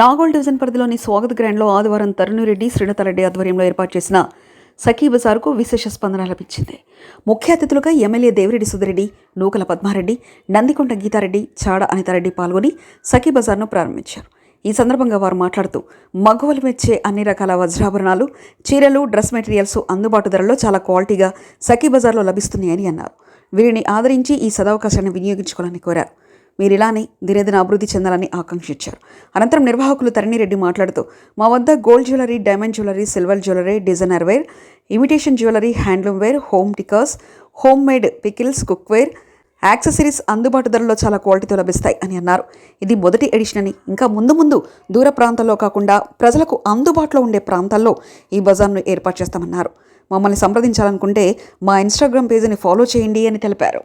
Nagole division పరిధిలోని స్వాగత్ గ్రాండ్లో ఆదివారం తరుణిరెడ్డి శ్రీలతారెడ్డి ఆధ్వర్యంలో ఏర్పాటు చేసిన సఖీ బజార్కు విశేష స్పందన లభించింది. ముఖ్య అతిథులుగా ఎమ్మెల్యే దేవిరెడ్డి సుధిరెడ్డి నూకల పద్మారెడ్డి నందికొండ గీతారెడ్డి చాడ అనితారెడ్డి పాల్గొని సఖీ బజార్ను ప్రారంభించారు. ఈ సందర్భంగా వారు మాట్లాడుతూ మగవలు మెచ్చే అన్ని రకాల వజ్రాభరణాలు చీరలు డ్రెస్ మెటీరియల్స్ అందుబాటు ధరలో చాలా క్వాలిటీగా సఖీ బజార్లో లభిస్తున్నాయని అన్నారు. వీరిని ఆదరించి ఈ సదవకాశాన్ని వినియోగించుకోవాలని కోరారు. మీరు ఇలానే దినేదిన అభివృద్ధి చెందాలని ఆకాంక్షించారు. అనంతరం నిర్వాహకులు తరణిరెడ్డి మాట్లాడుతూ మా వద్ద gold jewellery diamond jewellery silver jewellery designer wear imitation jewellery handloom wear home decors homemade pickles cookware accessories అందుబాటు ధరలో చాలా క్వాలిటీతో లభిస్తాయి అని అన్నారు. ఇది మొదటి ఎడిషన్ అని. ఇంకా ముందు ముందు దూర ప్రాంతాల్లో కాకుండా ప్రజలకు అందుబాటులో ఉండే ప్రాంతాల్లో ఈ బజార్ను ఏర్పాటు చేస్తామన్నారు. మమ్మల్ని సంప్రదించాలనుకుంటే మా ఇన్స్టాగ్రామ్ పేజీని ఫాలో చేయండి అని తెలిపారు.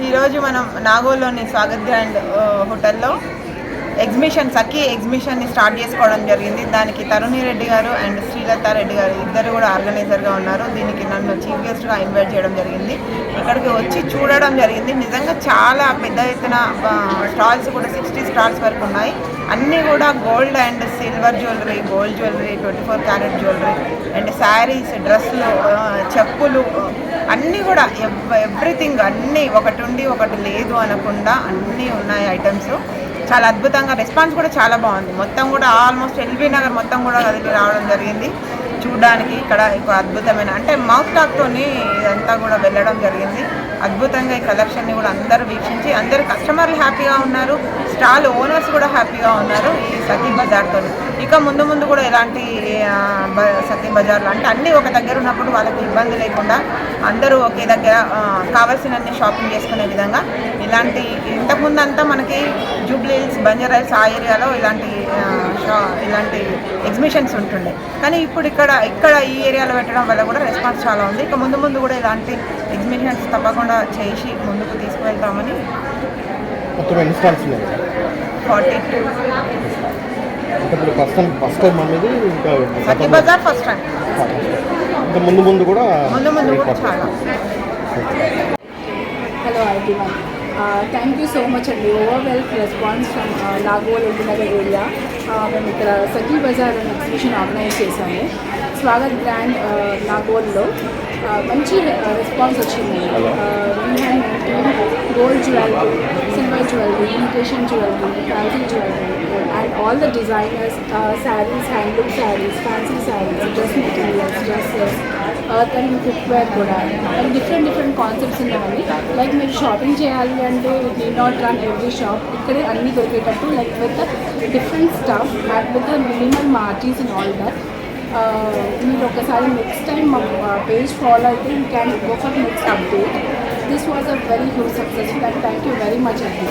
ఈరోజు మనం నాగోల్లోని స్వాగత్ గ్రాండ్ హోటల్లో ఎగ్జిబిషన్ సఖీ ఎగ్జిబిషన్ని స్టార్ట్ చేసుకోవడం జరిగింది. దానికి తరుణి రెడ్డి గారు అండ్ శ్రీలత రెడ్డి గారు ఇద్దరు కూడా ఆర్గనైజర్గా ఉన్నారు. దీనికి నన్ను చీఫ్ గెస్ట్గా ఇన్వైట్ చేయడం జరిగింది. ఇక్కడికి వచ్చి చూడడం జరిగింది. నిజంగా చాలా పెద్ద ఎత్తున స్టాల్స్ కూడా సిక్స్టీ స్టాల్స్ వరకు ఉన్నాయి. అన్నీ కూడా gold and silver jewellery gold jewellery twenty four carat jewellery and sarees డ్రెస్సులు చెప్పులు అన్నీ కూడా ఎవ్రీథింగ్ అన్నీ ఒకటి ఉండి ఒకటి లేదు అనకుండా అన్నీ ఉన్నాయి ఐటమ్స్. చాలా అద్భుతంగా రెస్పాన్స్ కూడా చాలా బాగుంది. మొత్తం కూడా ఆల్మోస్ట్ ఎల్బీ నగర్ మొత్తం కూడా కదిలి రావడం జరిగింది. చూడడానికి ఇక్కడ ఎక్కువ అద్భుతమైన అంటే మౌత్ టాక్తోని ఇదంతా కూడా వెళ్ళడం జరిగింది. అద్భుతంగా ఈ కలెక్షన్ని కూడా అందరూ వీక్షించి అందరు కస్టమర్లు హ్యాపీగా ఉన్నారు. స్టాల్ ఓనర్స్ కూడా హ్యాపీగా ఉన్నారు ఈ సతీ బజార్తో ఇక ముందు ముందు కూడా ఎలాంటి బ- సతీ బజార్లు అంటే అన్నీ ఒక దగ్గర ఉన్నప్పుడు వాళ్ళకి ఇబ్బంది లేకుండా అందరూ ఒకే దగ్గర ఆ, కావాల్సినన్ని షాపింగ్ చేసుకునే విధంగా ఇలాంటి ఇంతకుముందు అంతా మనకి జూబ్లీహిల్స్ బంజారాహిల్స్ ఆ ఏరియాలో ఇలాంటి షా- ఇలాంటి ఎగ్జిబిషన్స్ ఉంటుండే. కానీ ఇప్పుడు ఇక్కడ ఇక్కడ ఈ ఏరియాలో పెట్టడం వల్ల కూడా రెస్పాన్స్ చాలా ఉంది. ఇక ముందు ముందు కూడా ఇలాంటి ఎగ్జిబిషన్స్ తప్పకుండా చేసి ముందుకు తీసుకువెళ్తామని మొత్తం ఎన్ని స్టాల్స్ ఉన్నాయి? ఇప్పుడు ఫస్ట్ టైం ఫస్ట్ టైం అనేది ఇంకా సతీ గతంలో- బజార్ ఫస్ట్ టైం ఇంకా ముందు ముందు కూడా ముందు ముందు కూడా ఏర్పాటు చాలా. Hello everyone. Uh, thank you so much అండి ఓవర్వెల్త్ రెస్పాన్స్ ఫ్రమ్ నాగోల్ ఇంటినగర్ ఏరియా మేము ఇక్కడ సఖీ బజార్ అనే ఎగ్జిబిషన్ ఆర్గనైజ్ చేశాము స్వాగత్ గ్రాండ్ నాగోల్లో మంచి రెస్పాన్స్ వచ్చింది. Gold jewellery silver jewellery imitation jewellery fancy jewellery and all the designers sarees handloom sarees fancy sarees dress materials dresses and cookware కూడా. అండ్ డిఫరెంట్ డిఫరెంట్ కాన్సెప్ట్స్ ఉన్నాయండి. Like మీరు shopping చేయాలి అంటే need not run every shop ఇక్కడే అన్నీ దొరికేటట్టు like with different stuff and with minimal margins in all that మీరు ఒకసారి next time మా పేజ్ ఫాలో అయితే you can go for next update this was a very huge successful and thank you very much అండి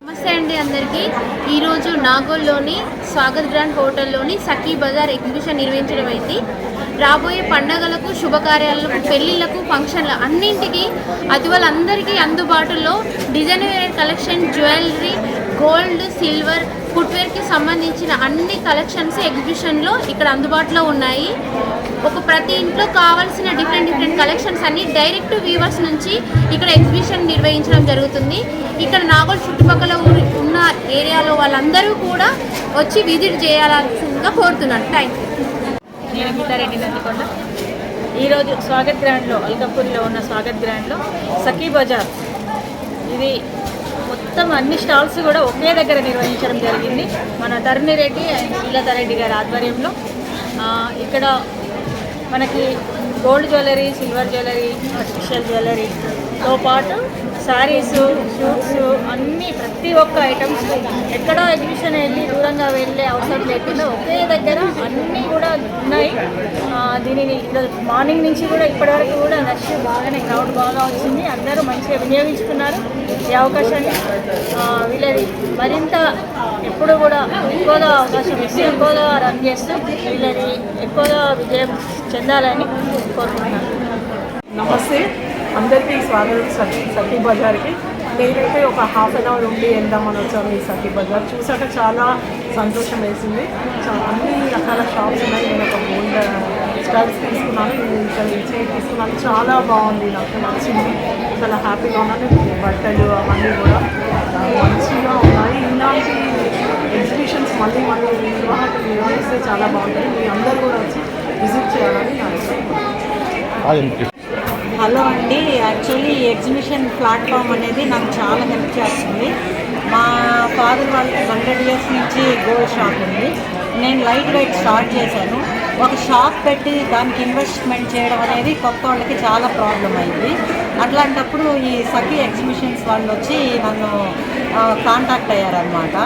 నమస్తే అండి అందరికీ. ఈరోజు నాగోల్లోని స్వాగత్ గ్రాండ్ హోటల్లోని సఖీ బజార్ ఎగ్జిబిషన్ నిర్వహించడం అయింది. రాబోయే పండగలకు శుభకార్యాలకు పెళ్ళిళ్ళకు ఫంక్షన్ల అన్నింటికి అది వాళ్ళందరికీ అందుబాటులో design wear collection jewellery gold silver ఫుట్వేర్కి సంబంధించిన అన్ని కలెక్షన్స్ ఎగ్జిబిషన్లో ఇక్కడ అందుబాటులో ఉన్నాయి. ఒక ప్రతి ఇంట్లో కావాల్సిన డిఫరెంట్ డిఫరెంట్ కలెక్షన్స్ అన్ని డైరెక్ట్ వ్యూవర్స్ నుంచి ఇక్కడ ఎగ్జిబిషన్ నిర్వహించడం జరుగుతుంది. ఇక్కడ నాగోల్ చుట్టుపక్కల ఉన్న ఏరియాలో వాళ్ళందరూ కూడా వచ్చి విజిట్ చేయాల్సిందిగా కోరుతున్నాను. థ్యాంక్ యూ నేను గీతారెడ్డి నందికొండ. ఈరోజు స్వాగత్ గ్రాండ్లో అల్కపూర్లో ఉన్న స్వాగత్ గ్రాండ్లో సఖీ బజార్. ఇది మొత్తం అన్ని స్టాల్స్ కూడా ఒకే దగ్గర నిర్వహించడం జరిగింది. మన తరుణి రెడ్డి అండ్ శ్రీలత రెడ్డి గారి ఆధ్వర్యంలో. ఇక్కడ మనకి gold jewellery silver jewellery artificial తో పాటు శారీస్ షూట్స్ అన్నీ ప్రతి ఒక్క ఐటమ్స్ ఎక్కడో ఎగ్జిబిషన్ వెళ్ళి దూరంగా వెళ్ళే అవసరం లేకుండా ఒకే దగ్గర అన్నీ కూడా ఉన్నాయి. దీనిని మార్నింగ్ నుంచి కూడా ఇప్పటివరకు కూడా రష్ బాగానే క్రౌడ్ బాగా వచ్చింది. అందరూ మంచిగా వినియోగించుకున్నారు. ఈ అవకాశాన్ని వీళ్ళది మరింత ఎప్పుడు కూడా ఎక్కువగా అవకాశం ఇస్తే ఎక్కువగా రన్ చేస్తూ వీళ్ళది ఎక్కువగా విజయం చెందాలని కోరుకుంటున్నాను. నమస్తే. అందరికీ స్వాగతం సఖీ సఖీ బజార్కి. నేనైతే ఒక హాఫ్ అన్ అవర్ ఉండి వెళ్దామని వచ్చాను ఈ సఖీ బజార్. చూసాక చాలా సంతోషం వేసింది. అన్ని రకాల షాప్స్ ఉన్నాయి. నేను ఒక గోల్డ్ స్టైల్స్ తీసుకున్నాను. నేను ఇక్కడ ఇచ్చి తీసుకున్నాను. చాలా బాగుంది. నాకు నచ్చింది. చాలా హ్యాపీగా ఉన్నాను. బట్టలు అవన్నీ కూడా మంచిగా ఉన్నాయి. ఇలాంటి ఎగ్జిబిషన్స్ మళ్ళీ మళ్ళీ నిర్వాహకులు నిర్వహిస్తే చాలా బాగుంటుంది. మీ అందరూ కూడా వచ్చి విజిట్ చేయాలని నా హలో అండి. యాక్చువల్లీ ఎగ్జిబిషన్ ప్లాట్ఫామ్ అనేది నాకు చాలా హెల్ప్ చేస్తుంది. మా ఫాదర్ వాళ్ళకి హండ్రెడ్ ఇయర్స్ నుంచి గోల్డ్ షాప్ ఉంది. నేను లైట్ వెయిట్ స్టార్ట్ చేశాను. ఒక షాప్ పెట్టి దానికి ఇన్వెస్ట్మెంట్ చేయడం అనేది కొత్త వాళ్ళకి చాలా ప్రాబ్లం అయింది. అట్లాంటప్పుడు ఈ సఖీ ఎగ్జిబిషన్స్ వాళ్ళు వచ్చి నన్ను కాంటాక్ట్ అయ్యారనమాట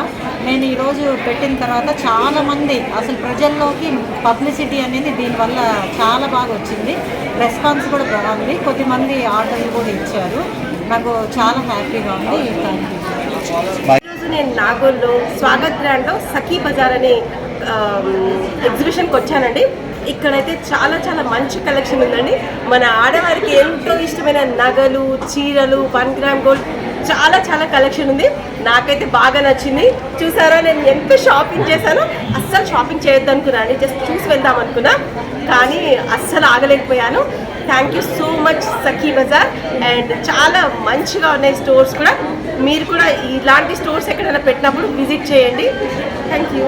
నేను ఈరోజు పెట్టిన తర్వాత చాలామంది అసలు ప్రజల్లోకి పబ్లిసిటీ అనేది దీనివల్ల చాలా బాగా వచ్చింది. రెస్పాన్స్ కూడా బాగుంది కొద్దిమంది ఆర్డర్లు కూడా ఇచ్చారు. నాకు చాలా హ్యాపీగా ఉంది. థ్యాంక్ యూ ఈరోజు నేను నాగోల్లో స్వాగత్ గ్రాండ్లో సఖీ బజార్ అనే ఎగ్జిబిషన్కి వచ్చానండి ఇక్కడైతే చాలా చాలా మంచి కలెక్షన్ ఉందండి. మన ఆడవారికి ఎంతో ఇష్టమైన నగలు చీరలు వన్ గ్రామ్ గోల్డ్ చాలా చాలా కలెక్షన్ ఉంది. నాకైతే బాగా నచ్చింది. చూసారా నేను ఎంత షాపింగ్ చేశానో అస్సలు షాపింగ్ చేయొద్దు అనుకున్నాను జస్ట్ చూసి వెళ్దాం అనుకున్నా. కానీ అస్సలు ఆగలేకపోయాను. Thank you so much Sakhi Bazaar and చాలా మంచిగా ఉన్నాయి స్టోర్స్ కూడా. మీరు కూడా ఇలాంటి స్టోర్స్ ఎక్కడైనా పెట్టినప్పుడు విజిట్ చేయండి. Thank you